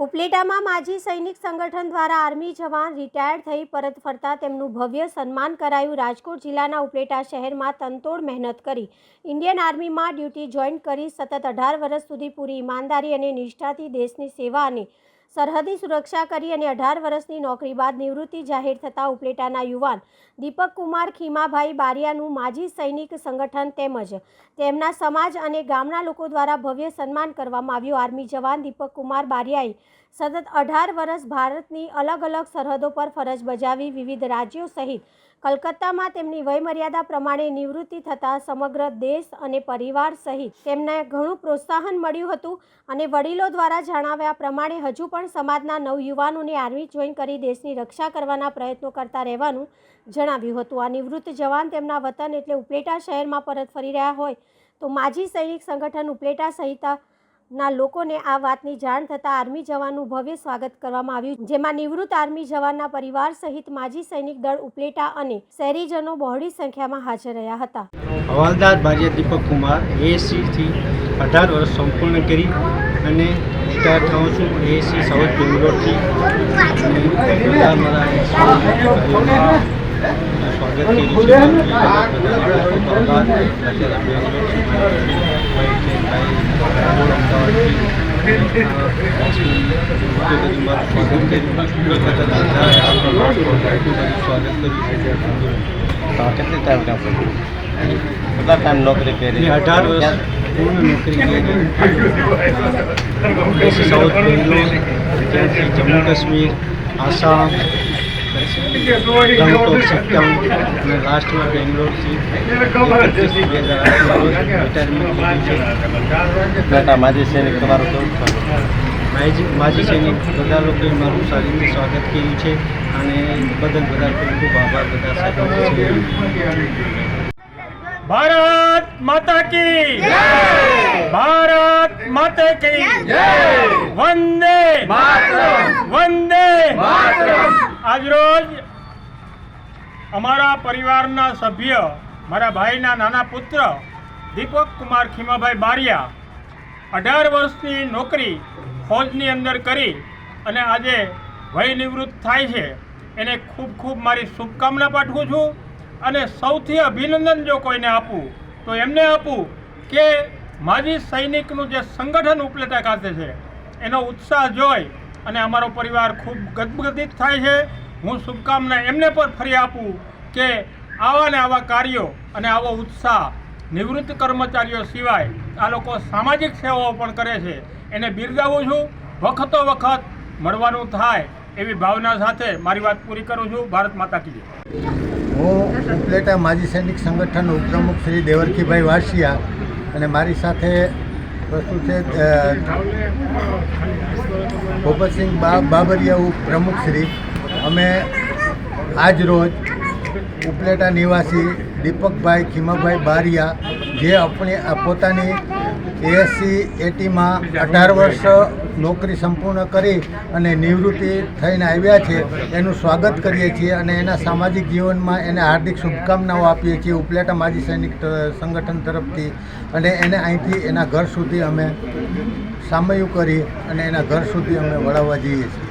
ઉપલેટામાં માજી સૈનિક સંગઠન દ્વારા આર્મી જવાન રિટાયર્ડ થઈ પરત ફરતા તેમનું ભવ્ય સન્માન કરાયું. રાજકોટ જિલ્લાના ઉપલેટા શહેરમાં તનતોડ મહેનત કરી ઇન્ડિયન આર્મીમાં ડ્યુટી જોઈન કરી સતત અઢાર વર્ષ સુધી પૂરી ઈમાનદારી અને નિષ્ઠાથી દેશની સેવા અને સરહદી સુરક્ષા કરી અને અઢાર વર્ષની નોકરી બાદ નિવૃત્તિ જાહેર થતાં ઉપલેટાના યુવાન દીપક કુમાર ખીમાભાઈ બારિયાનું માજી સૈનિક સંગઠન તેમજ તેમના સમાજ અને ગામના લોકો દ્વારા ભવ્ય સન્માન કરવામાં આવ્યું. આર્મી જવાન દીપક કુમાર બારિયાએ સતત અઢાર વર્ષ ભારતની અલગ અલગ સરહદો પર ફરજ બજાવી વિવિધ રાજ્યો સહિત કલકત્તામાં તેમની વયમર્યાદા પ્રમાણે નિવૃત્તિ થતાં સમગ્ર દેશ અને પરિવાર સહિત તેમને ઘણું પ્રોત્સાહન મળ્યું હતું અને વડીલો દ્વારા જણાવ્યા પ્રમાણે હજુ પણ સમાજના નવયુવાનોને આર્મી જોઈન કરી દેશની રક્ષા કરવાના પ્રયત્નો કરતા રહેવાનું જણાવ્યું હતું. આ નિવૃત્ત જવાન તેમના વતન એટલે ઉપલેટા શહેરમાં પરત ફરી રહ્યા હોય તો માજી સૈનિક સંગઠન ઉપલેટા સહિત ના લોકોને આ વાતની જાણ થતાં આર્મી જવાનનું ભવ્ય સ્વાગત કરવામાં આવ્યું. જેમાં નિવૃત્ત આર્મી જવાનના પરિવાર સહિત માજી સૈનિક દળ ઉપલેટા અને શહેરીજનો બહોળી સંખ્યામાં હાજર રહ્યા હતા. હવાલદાર બારિયા દીપક કુમાર એએસસીથી અઢાર વર્ષ સંપૂર્ણ કરી અને રિટાયર થાઉં છું એસી સાઉથ બેંગ્લોરથી. બધા મારા સ્વાગત કર્યું છે બધા પરિવાર અત્યારે બેંગ્લોરથી મારા ભાઈ છે ભાઈ અમદાવાદથી સ્વાગત કર્યું સ્વાગત કર્યું કેટલી ટાઈમ કર્યું કેટલા ટાઈમ નોકરી કરી અઢાર વર્ષ પૂર્ણ નોકરી કરી સાઉથ બેંગ્લોર જમ્મુ કાશ્મીર આસામ ગંગટોક સિક્કમ અને લાસ્ટમાં બેંગ્લોરથી રિટાયરમેન્ટ માજી સૈનિક તમારો કેવું? માજી માજી સૈનિક બધા લોકોએ મારું સારી રીતે સ્વાગત કર્યું છે અને બદલ બધા ખૂબ આભાર બધા ભારત માતા કી ભારત માતા કી વંદે વંદે આજરોજ અમારા પરિવારના સભ્ય, મારા ભાઈના નાના પુત્ર, દીપક કુમાર ખીમાભાઈ બારિયા, અઢાર વર્ષની નોકરી ફોજની અંદર કરી અને આજે વય નિવૃત્ત થાય છે. એને ખૂબ ખૂબ મારી શુભકામના પાઠવું છું અને સૌથી અભિનંદન જો કોઈને આપું, તો એમને આપું કે માજી સૈનિકનું જે સંગઠન ઉપલેટા ખાતે છે, એનો ઉત્સાહ જોઈ અને અમારો પરિવાર ખૂબ ગદગદિત થાય છે. હું શુભકામના એમને પણ ફરી આપું કે આવા ને આવા કાર્યો અને આવો ઉત્સાહ નિવૃત્ત કર્મચારીઓ સિવાય આ લોકો સામાજિક સેવાઓ પણ કરે છે. એને બિરદાવું છું. વખતો વખત મળવાનું થાય એવી ભાવના સાથે મારી વાત પૂરી કરું છું. ભારત માતા કી હું ઉપલેટા માજી સૈનિક સંગઠન ઉપપ્રમુખ શ્રી દેવરખીભાઈ વાસિયા અને મારી સાથે વસ્તુ છે ભૂપતસિંહ બાબરિયા પ્રમુખ શ્રી. અમે આજ રોજ ઉપલેટા નિવાસી દીપકભાઈ ખીમાભાઈ બારિયા જે આપણે પોતાની એએસસી એટીમાં અઢાર વર્ષ નોકરી સંપૂર્ણ કરી અને નિવૃત્તિ થઈને આવ્યા છે, એનું સ્વાગત કરીએ છીએ અને એના સામાજિક જીવનમાં એને હાર્દિક શુભકામનાઓ આપીએ છીએ ઉપલેટા માજી સૈનિક સંગઠન તરફથી. અને એને અહીંથી એના ઘર સુધી અમે સામયું કરી અને એના ઘર સુધી અમે વળાવવા જઈએ છીએ.